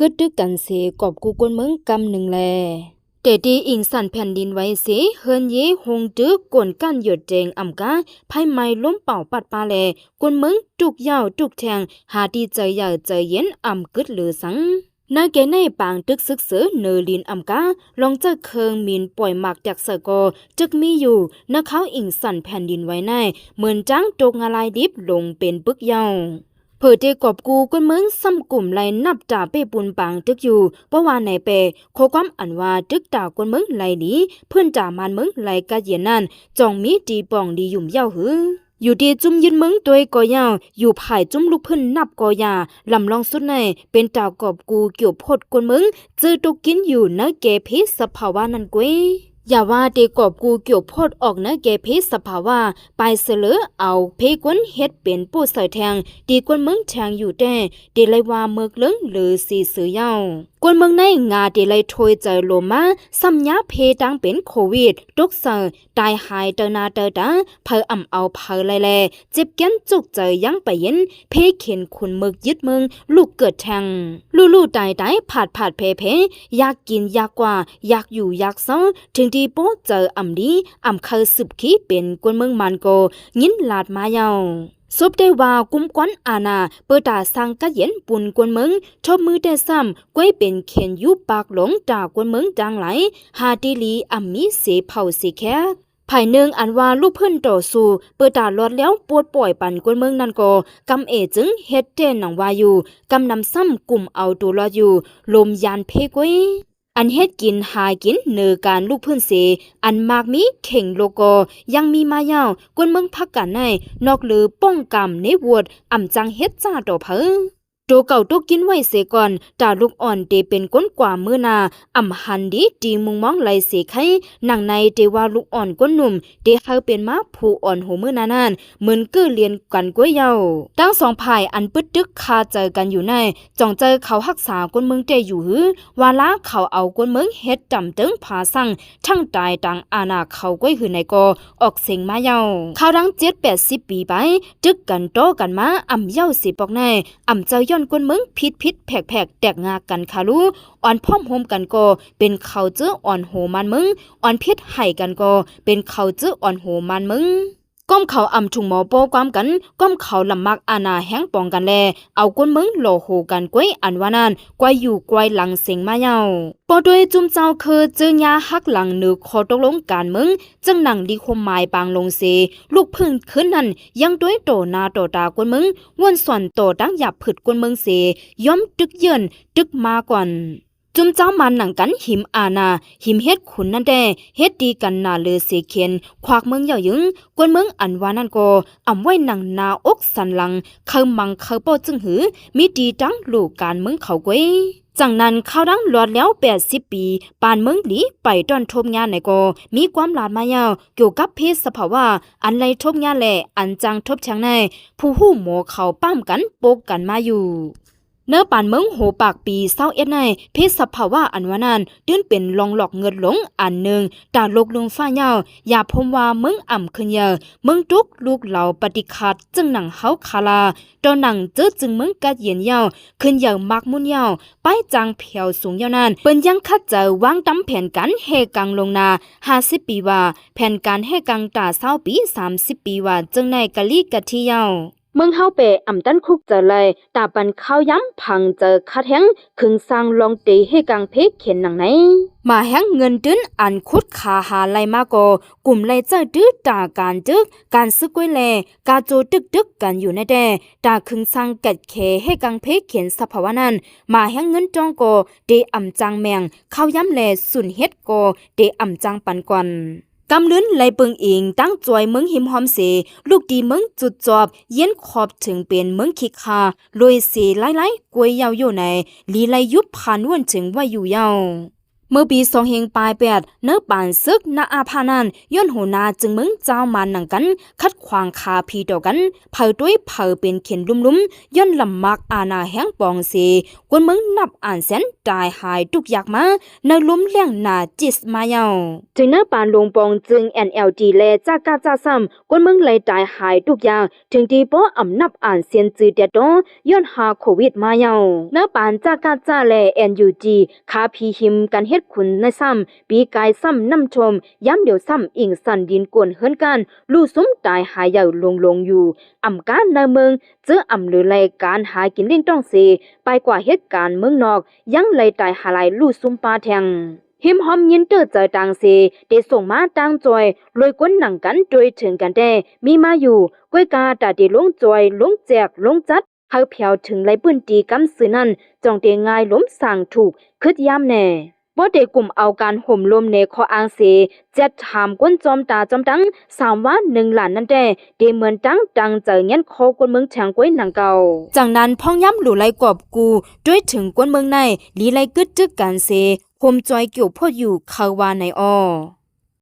กึดดึกกันเสกอบกูกวนเมืองกำหนึ่งแลเตดีอิงสันแผ่นดินไว้เสเฮินเยหงดึกกวนกันหยดเจงอ่ำกาไพ่ไม้ล้มเป่าปัดปาแลกวนเมืองตุกยาวตุกแทงหาดีใจยาวใจเย็นอ่ำกึดเหลือสังนาแกในปางตึกซึกเสือเนอลินอำกาลองเจอเคิงมินปล่อยหมักจากเสกอจึกมีอยู่นักเขาอิงสันแผ่นดินไว้ในเหมือนจังตกงาลายดิบลงเป็นปึกเยา เผิดเดกอบกูก้นเมืองซ้ำกลุ่มไลนับจ่าเป้ปุนปางตึกอยู่เพราะว่าในเปโคความอันว่าตึกตากวนเมืองไลดีเพื่อนจ่ามันเมืองไลกะเย็นนั่นจองมีดีป่องดียุ่มเย้าหืออยู่ดีจุ่มยืนเมืองตัวก็ยาวอยู่ภายจุ่มลูกพื้นนับก็ยาลำลองสุดในเป็นตาวกอบกูเกี่ยวพดกวนเมืองจื้อตุกกินอยู่เนเกพิสภาวะนันกวย อย่าว่าเดกอบกูเกี่ยวพดออกนะแกพิสภาวะไปเสลอเอาเพกวนเฮ็ดเป็นปู้ใส่แทงดีกวนเมืองแทงอยู่แต่ดีเลยว่าเมือกเลิงหรือสีเสือเย้า วนเมืองในงาดีเลยถอยใจโลมาสัมยาเพตังเป็นโควิดตกเสอตายหายเตนาเตอตาเพออ่ำเอาเพอไลแลเจ็บแก้นจุกใจยังไปเย็นเพเข็นขุนเมือกยึดเมืองลูกเกิดแทงลู่ลู่ตายตายผาดผาดเพเพอยากกินอยากกว่าอยากอยู่อยากเศร้าถึงที่โป๊เจออ่ำดีอ่ำเคยสืบขี้เป็นกวนเมืองมันโกยินลาดมาเยาสุบได้ว่ากุมกวนอาณาเปิดตาสังกัเย็นปุ่นกวนเมืองชอบมือแต่ซ้ำก้วยเป็นเขียนยุบปากหลงจากกวนเมืองจังไหลหาดีลีอัมมีเสเผาเสแคภายหนึ่งอันว่าลูกเพิ่อนต่อสู้เปิดตาลอดแล้วปวดป่อยปั่นกวนเมืองนั่นก็กำเอจึงเฮ็ดเต้นหนังว่าอยู่กำนำซ้ำกลุ่มเอาตัวรอดอยู่ ลมยานเพกวย อันเฮ็ดกินหากินเนือการลูกเพื่อนเส อันมากมีเข่งโลโกยังมีมายาวกวนเมืองพักกันในนอกหรือป้องกำในวดอ่ำจังเฮ็ดจ้าต่อเพ อตัวเก่าตัวกินไว้เสก่อนตาลูกอ่อนเตเป็นก้นกว่ามือนาอ่ำหันดีตีมุงมองไหลเสไข่หนังในเตว่าลูกอ่อนก้นหนุ่มเตเฮาเป็นมาผู้อ่อนหูมือนานั่นเหมือนกือเรียนกันก้วยเยาตั้งสองภายอันปึดตึกคาเจอกันอยู่ในจ่องเจอเขาหักษาก้นเมืองเตอยู่หือวาละเขาเอากวนเมืองเฮ็ดจำเติงผาสั่งทั้งตายต่างอาณาเขาก้อยหือในกอออกเสียงมาเยาเขาดังเจ็ดแปดสิบปีไปจึกกันโตกันมาอ่ำเย้าสิปอกในอ่ำเจ้าย้อนกวนมึงพิษพิษแผกแผกแตกงากันคาลูอ่อนพ่อมโฮมกันก็เป็นเขาเจ้ออ่อนโหมันมึงอ่อนพิษไห่กันก็เป็นเขาเจ้ออ่อนโหมันมึง ก้มเขาอ่ำถุงหมอโปความกัน ก้มเขาลำมักอาณาแห้งปองกันแล เอาก้นมึงโลโหกันกวยอันวานันกวยอยู่กวยหลังเสียงมาเยาปอด้วยจุมเจ้าคือจึงยาหักหลังนึกขอตกลงการมึงจึงหนังดีคมหมายปางลงเส ลูกพึ่งขึ้นนั้นยังด้วยโตนาโตตากวนมึงวนส่วนโตดังหยับผึดกวนมึงเสย่อมตึกเยินตึกมาก่อน จุมเจ้ามันหนังกันหิมอาณาหิมเฮ็ดขุนนั่นแดเฮ็ดดีกันนาเลอเสเขียนควักเมืองเหย่ายึงกวนเมืองอันวานั่นก็อำไว้หนังนาอกสันหลังเขามังเขาป้อจึงหือ มีดีจังลูกการเมืองเขากวยจังนั้นเขาดังหลอดแล้ว80 ปี ปานเมืองหลีไปตอนทบงานไหนก็มีความหลาดมายาว เกี่ยวกับเพศสภาวะอันไรทบงานแหละอันจังทบช่างในผู้หู้หมอเขาป้ามกันโปกกันมาอยู่ เนื้อปานเมืองโหปากปีเศร้าเอ็ดในเพศสภาวะอันวานั้นตื้นเป็นลองหลอกเงินหลงอันหนึ่งตาลกลงฟ้าเยาวอย่าพมว่าเมืองอ่ำขึ้นเยอะเมืองตุกลูกเหล่าปฏิคัดจึงหนังเฮาคาลาตอนหนังเจอจึงเมืองกัดเย็นเยาวขึ้นเยอะมากมุนเยาวป้ายจางเพียวสูงเยานั้นเปิ้นยังคัดเจอวางตำแผนกันเฮกังลงนา50ปีว่า แผนการเฮกังตาเศร้าปี30ปีว่าจึงในกะลีกะที่เยาว เมืองเฮาเปอ่ำตันคุกเจอเลยตาปันข้าวย้ำพังเจอคัดแห้งคึงสร้างลองตีให้กังเพกเขียนหนังไหนมาแห้งเงินตื้นอันคุดขาหาไลมาโกกลุ่มไลเจอตื้อตาการจึก การซึกไว้แลกาโจตึกตึกกันอยู่ในแดตาคึงสร้างกัดเคให้กังเพกเขียนสภาวะนั้นมาแห้งเงินจองโกเดอ่ำจังแมงข้าวย้ำแลสุนเฮ็ดโกเดอ่ำจังปันกวน กำลืนไหลเปิงเองตั้งจอยเมืองหิมหอมเส ลูกดีเมืองจุดจอบ เย็นขอบถึงเป็นเมืองคิกคาลอยเสไล่ไล่กวยยาวอยู่ในลีไลยุบผ่านวนถึงว่าอยู่ยาว เมื่อปีสองเฮงปลายแปดเนื้อปานซึกนาอาพานันย้อนโหนาจึงมึงเจ้ามาหนังกัน คัดขวางคาพีต่อกัน เผาด้วยเผาเป็นเข็นลุ่มๆย้อนลำมักอาณาแห้งปองเสกวนมึงนับอ่านแสนตายหายทุกอยากมาในลุ่มเลี้ยงนาจิสมาเยาจึงเนื้อปานลงปองจึง NLD แลจากาจ้าซ้ำกวนมึงเลยตายหายทุกอย่างถึงดีป้ออำนับอ่านเสียนจือเดียดอย้อนหาโควิดมาเยาเนื้อปานจากาจ้าแล NUG คาพีหิมกันเฮดขุนในซ้ำปีกายซ้ำน้ำชม ย้ำเดียวซ้ำอิงสันดินกวนเฮิรนกันลู่ซุ้มตายหายอยู่ลงลงอยู่อำการในเมืองเจออำหรือรการหากินเล่นต้องเสไปกว่าเหตุการณ์เมืองนอก ยังเลตายหาลายลู่ซุ้มปลาแทงหิมหอมยินเตอร์ใจต่างเสได้ส่งมาต่างจอยลอยก้นหนังกันโดยถึงกันได้มีมาอยู่ก้วยกาตาดีลงจอยลงแจกลงจัดเฮาเพียวถึงไรปื้นตีกำซื้อนั่นจองเตงง่ายล้มสั่งถูกคืดยามแน่ บ่ได้กลุ่มเอาการห่มลมในคออางเสเจ็ดถามก้นจอมตาจอมตังสามว่าหนึ่งหลานนั่นแต่เดเหมือนตั้งตังเจอเงี้ยนคอกวนเมืองแฉงก้วยหนังเก่าจากนั้นพ่องย้ำหลู่ไลกอบกูด้วยถึงกวนเมืองในลีไลกึดจึกกันเสผมจอยเกี่ยวพ่ออยู่เขาวาในอ้อ